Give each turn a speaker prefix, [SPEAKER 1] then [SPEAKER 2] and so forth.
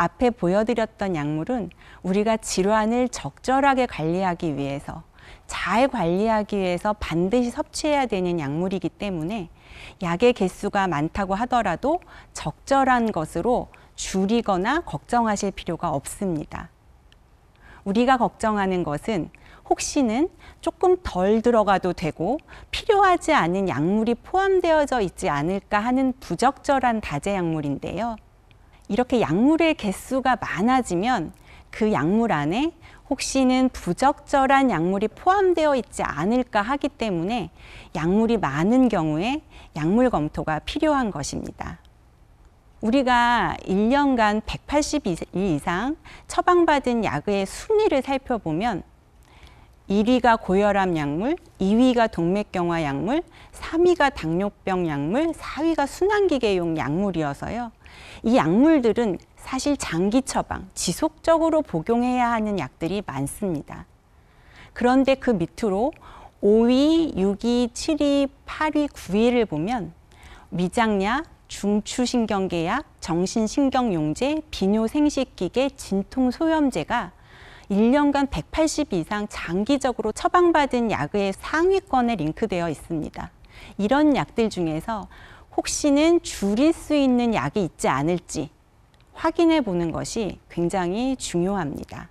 [SPEAKER 1] 앞에 보여드렸던 약물은 우리가 질환을 적절하게 관리하기 위해서 잘 관리하기 위해서 반드시 섭취해야 되는 약물이기 때문에 약의 개수가 많다고 하더라도 적절한 것으로 줄이거나 걱정하실 필요가 없습니다. 우리가 걱정하는 것은 혹시는 조금 덜 들어가도 되고 필요하지 않은 약물이 포함되어져 있지 않을까 하는 부적절한 다제 약물인데요. 이렇게 약물의 개수가 많아지면 그 약물 안에 혹시는 부적절한 약물이 포함되어 있지 않을까 하기 때문에 약물이 많은 경우에 약물 검토가 필요한 것입니다. 우리가 1년간 180일 이상 처방받은 약의 순위를 살펴보면 1위가 고혈압 약물, 2위가 동맥경화 약물, 3위가 당뇨병 약물, 4위가 순환기계용 약물이어서요. 이 약물들은 사실 장기 처방, 지속적으로 복용해야 하는 약들이 많습니다. 그런데 그 밑으로 5위, 6위, 7위, 8위, 9위를 보면 위장약, 중추신경계약, 정신신경용제, 비뇨생식기계, 진통소염제가 1년간 180 이상 장기적으로 처방받은 약의 상위권에 링크되어 있습니다. 이런 약들 중에서 혹시는 줄일 수 있는 약이 있지 않을지 확인해 보는 것이 굉장히 중요합니다.